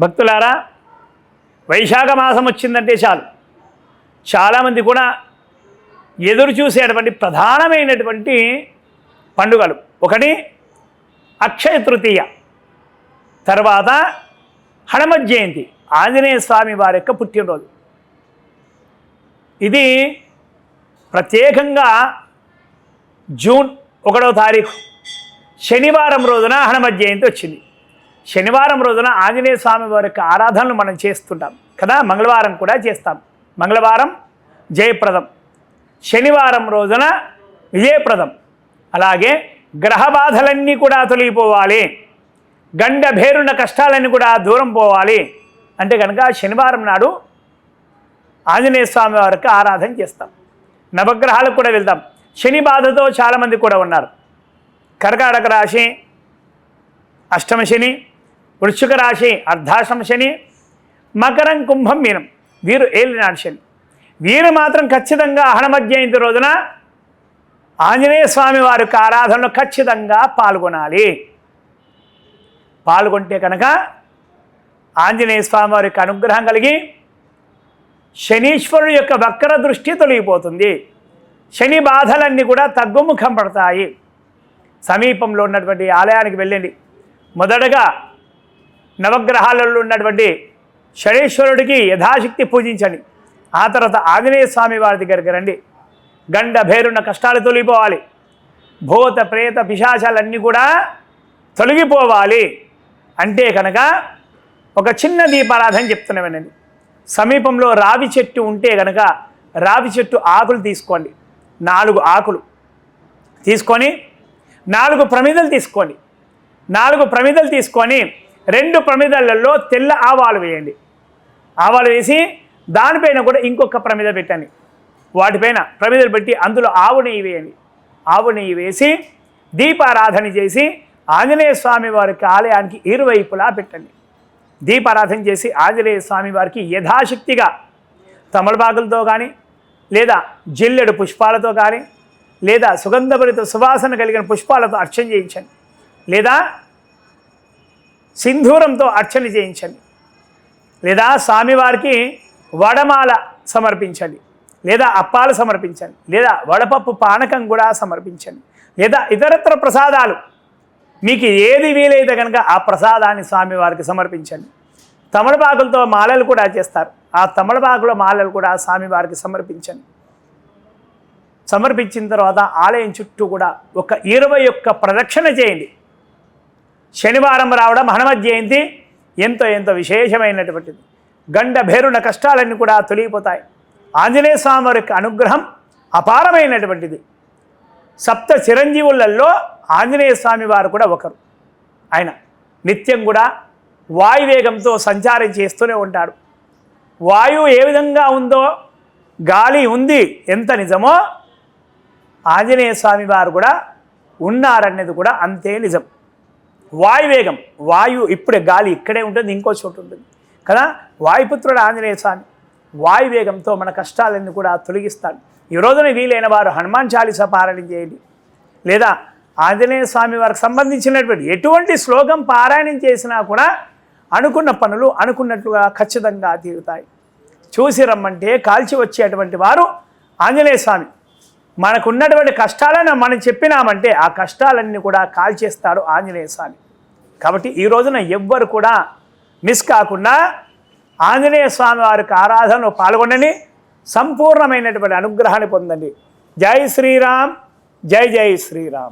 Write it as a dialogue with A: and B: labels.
A: భక్తులారా వైశాఖ మాసం వచ్చిందంటే చాలు. చాలామంది కూడా ఎదురు చూసేటువంటి ప్రధానమైనటువంటి పండుగలు. ఒకటి అక్షయ తృతీయ తర్వాత హనుమ జయంతి ఆంజనేయ స్వామి వారి యొక్క పుట్టినరోజు. ఇది ప్రత్యేకంగా జూన్ ఒకటో తారీఖు శనివారం రోజున హనుమ జయంతి వచ్చింది. శనివారం రోజున ఆంజనేయ స్వామి వారి ఆరాధనలు మనం చేస్తుంటాం కదా? మంగళవారం కూడా చేస్తాం. మంగళవారం జయప్రదం. శనివారం రోజున విజయప్రదం. అలాగే గ్రహ బాధలన్నీ కూడా తొలగిపోవాలి. గండ భేరున్న కష్టాలన్నీ కూడా దూరం పోవాలి. అంటే కనుక శనివారం నాడు ఆంజనేయ స్వామి వారికి ఆరాధన చేస్తాం. నవగ్రహాలకు కూడా వెళ్తాం. శని బాధతో చాలామంది కూడా ఉన్నారు. కర్కాటక రాశి అష్టమ శని వృశ్చిక రాశి అర్ధాశ్రమ శని మకరం కుంభం మీనం. వీరు ఏలినాడు శని. వీరు మాత్రం ఖచ్చితంగా హనుమ జయంతి రోజున ఆంజనేయ స్వామి వారి యొక్క ఆరాధనలో ఖచ్చితంగా పాల్గొనాలి. పాల్గొంటే కనుక ఆంజనేయ స్వామి వారి యొక్క అనుగ్రహం కలిగి శనీశ్వరుడు యొక్క వక్ర దృష్టి తొలగిపోతుంది. శని బాధలన్నీ కూడా తగ్గుముఖం పడతాయి. సమీపంలో ఉన్నటువంటి ఆలయానికి వెళ్ళండి. మొదటగా నవగ్రహాలలో ఉన్నటువంటి శనీశ్వరుడికి యథాశక్తి పూజించండి. ఆ తర్వాత ఆంజనేయ స్వామి వారి దగ్గరికి రండి. గండ భేరున్న కష్టాలు తొలగిపోవాలి. భూత ప్రేత పిశాచాలన్నీ కూడా తొలగిపోవాలి. అంటే కనుక ఒక చిన్న దీపారాధన చెప్తున్నామండి సమీపంలో రావి చెట్టు ఉంటే కనుక రావి చెట్టు ఆకులు తీసుకోండి. నాలుగు ఆకులు తీసుకొని నాలుగు ప్రమిదలు తీసుకోండి. నాలుగు ప్రమిదలు తీసుకొని రెండు ప్రమిదలలో తెల్ల ఆవాలు వేయండి. ఆవాలు వేసి దానిపైన కూడా ఇంకొక ప్రమిద పెట్టండి. వాటిపైన ప్రమిదలు పెట్టి అందులో ఆవు నెయ్యి వేయండి. ఆవు నెయ్యి వేసి దీపారాధన చేసి ఆంజనేయ స్వామి వారికి ఆలయానికి ఇరువైపులా పెట్టండి. దీపారాధన చేసి ఆంజనేయ స్వామి వారికి యథాశక్తిగా తమలపాకులతో కానీ లేదా జిల్లెడు పుష్పాలతో కానీ లేదా సుగంధభరిత సువాసన కలిగిన పుష్పాలతో అర్చన చేయించండి. లేదా సింధూరంతో అర్చన చేయించండి. లేదా స్వామివారికి వడమాల సమర్పించండి. లేదా అప్పాలు సమర్పించండి. లేదా వడపప్పు పానకం కూడా సమర్పించండి. లేదా ఇతరత్ర ప్రసాదాలు. మీకు ఏది వీలైతే కనుక ఆ ప్రసాదాన్ని స్వామివారికి సమర్పించండి. తమలపాకులతో మాలలు కూడా చేస్తారు. ఆ తమలపాకుల మాలలు కూడా స్వామివారికి సమర్పించండి. సమర్పించిన తర్వాత ఆలయం చుట్టూ కూడా ఒక ఇరవై ఒక్క ప్రదక్షిణ చేయండి. శనివారం రావడం హనుమత్ జయంతి ఎంతో ఎంతో విశేషమైనటువంటిది. గండ భేరున కష్టాలన్నీ కూడా తొలిగిపోతాయి. ఆంజనేయ స్వామి వారి అనుగ్రహం అపారమైనటువంటిది. సప్త చిరంజీవులలో ఆంజనేయ స్వామి వారు కూడా ఒకరు. ఆయన నిత్యం కూడా వాయువేగంతో సంచారం చేస్తూనే ఉంటాడు. వాయువు ఏ విధంగా ఉందో గాలి ఉంది ఎంత నిజమో ఆంజనేయ స్వామి వారు కూడా ఉన్నారనేది కూడా అంతే నిజం. వాయువేగం వాయు ఇప్పుడే గాలి ఇక్కడే ఉంటుంది ఇంకో చోటు ఉంటుంది. కదా? వాయుపుత్రుడు ఆంజనేయ స్వామి వాయువేగంతో మన కష్టాలన్నీ కూడా తొలగిస్తాడు. ఈ రోజున వీలైన వారు హనుమాన్ చాలీస పారాయణం చేయండి. లేదా ఆంజనేయ స్వామి వారికి సంబంధించినటువంటి ఎటువంటి శ్లోకం పారాయణం చేసినా కూడా అనుకున్న పనులు అనుకున్నట్లుగా ఖచ్చితంగా తీరుతాయి. చూసి రమ్మంటే కాల్చి వచ్చేటువంటి వారు ఆంజనేయ స్వామి. మనకున్నటువంటి కష్టాలను మనం చెప్పినామంటే ఆ కష్టాలన్నీ కూడా కాల్చేస్తాడు ఆంజనేయ స్వామి. కాబట్టి ఈ రోజున ఎవ్వరు కూడా మిస్ కాకుండా ఆంజనేయ స్వామి వారికి ఆరాధనలో పాల్గొనని సంపూర్ణమైనటువంటి అనుగ్రహాన్ని పొందండి. జై శ్రీరామ్ జై జై శ్రీరామ్.